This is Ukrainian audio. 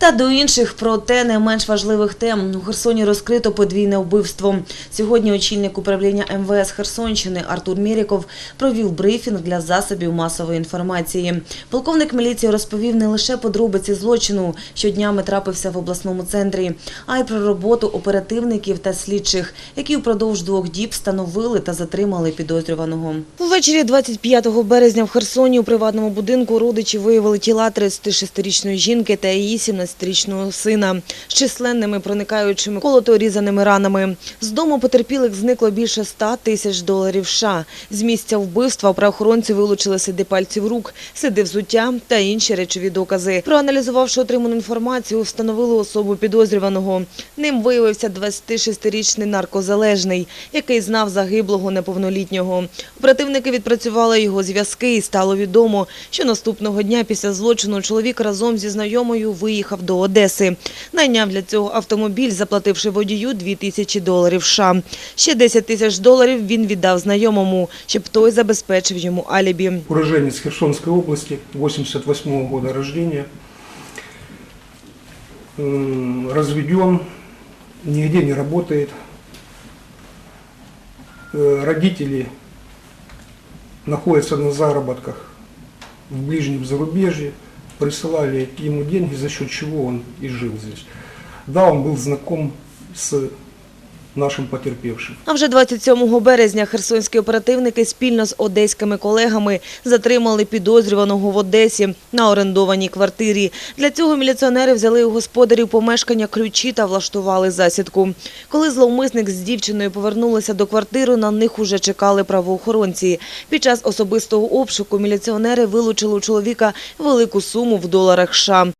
Та до інших, проте не менш важливих тем. У Херсоні розкрито подвійне вбивство. Сьогодні очільник управління МВС Херсонщини Артур Мєріков провів брифінг для засобів масової інформації. Полковник міліції розповів не лише подробиці злочину, що днями трапився в обласному центрі, а й про роботу оперативників та слідчих, які впродовж двох діб встановили та затримали підозрюваного. Увечері 25 березня в Херсоні у приватному будинку родичі виявили тіла 36-річної жінки та її 17-річного сина з численними проникаючими колото-різаними ранами. З дому потерпілих зникло більше 100 тисяч доларів США. З місця вбивства правоохоронці вилучили сліди пальців рук, сліди взуття та інші речові докази. Проаналізувавши отриману інформацію, встановили особу підозрюваного. Ним виявився 26-річний наркозалежний, який знав загиблого неповнолітнього. Оперативники відпрацювали його зв'язки і стало відомо, що наступного дня після злочину чоловік разом зі знайомою виїхав до Одеси. Найняв для цього автомобіль, заплативши водію 2 тисячі доларів США. Ще 10 тисяч доларів він віддав знайомому, щоб той забезпечив йому алібі. Уроженец Херсонской области, 88 года рождения. М, Разведен, нигде не работает. Э, Родители находятся на заработках в ближнем зарубежье, присылали ему деньги, за счет чего он и жил здесь. Да, он был знаком с нашим потерпевшим. А вже 27 березня херсонські оперативники спільно з одеськими колегами затримали підозрюваного в Одесі на орендованій квартирі. Для цього міліціонери взяли у господарів помешкання ключі та влаштували засідку. Коли зловмисник з дівчиною повернулися до квартири, на них уже чекали правоохоронці. Під час особистого обшуку міліціонери вилучили у чоловіка велику суму в доларах США.